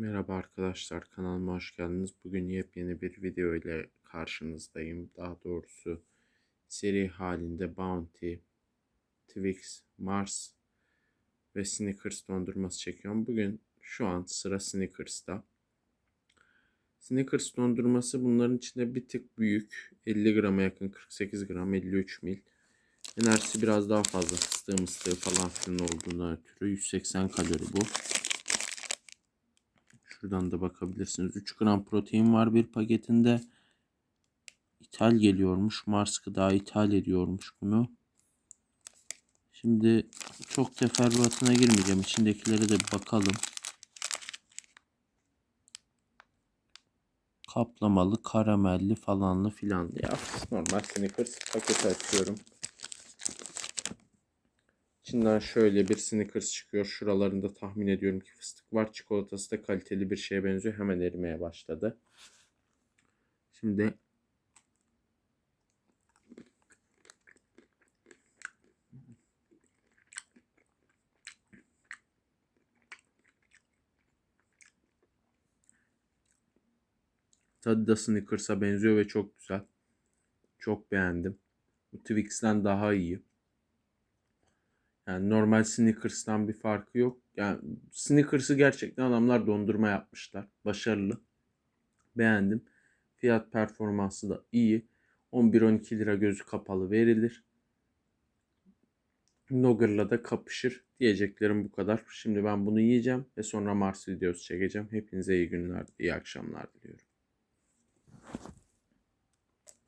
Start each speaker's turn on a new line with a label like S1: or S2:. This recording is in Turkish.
S1: Merhaba arkadaşlar kanalıma hoş geldiniz. Bugün yepyeni bir video ile karşınızdayım. Daha doğrusu seri halinde Bounty, Twix, Mars ve Snickers dondurması çekiyorum. Bugün şu an sıra Snickers'ta. Snickers dondurması bunların içinde bir tık büyük. 50 grama yakın 48 gram 53 mil. Enerjisi biraz daha fazla fıstığı mıstığı falan filan olduğundan ötürü 180 kalori bu. Şuradan da bakabilirsiniz. 3 gram protein var bir paketinde. İthal geliyormuş. Mars gıda ithal ediyormuş bunu. Şimdi çok teferruatına girmeyeceğim. İçindekilere de bakalım. Kaplamalı, karamelli falanlı filanlı. Ya normal Snickers paketi açıyorum. İçinden şöyle bir Snickers çıkıyor. Şuralarında tahmin ediyorum ki fıstık var. Çikolatası da kaliteli bir şeye benziyor. Hemen erimeye başladı. Şimdi Tadı da Snickers'a benziyor ve çok güzel. Çok beğendim. Twix'ten daha iyi. Yani normal Snickers'tan bir farkı yok. Yani Snickers'ı gerçekten adamlar dondurma yapmışlar. Başarılı. Beğendim. Fiyat performansı da iyi. 11-12 lira gözü kapalı verilir. Nogger'la da kapışır. Diyeceklerim bu kadar. Şimdi ben bunu yiyeceğim ve sonra Mars videosu çekeceğim. Hepinize iyi günler, iyi akşamlar diliyorum.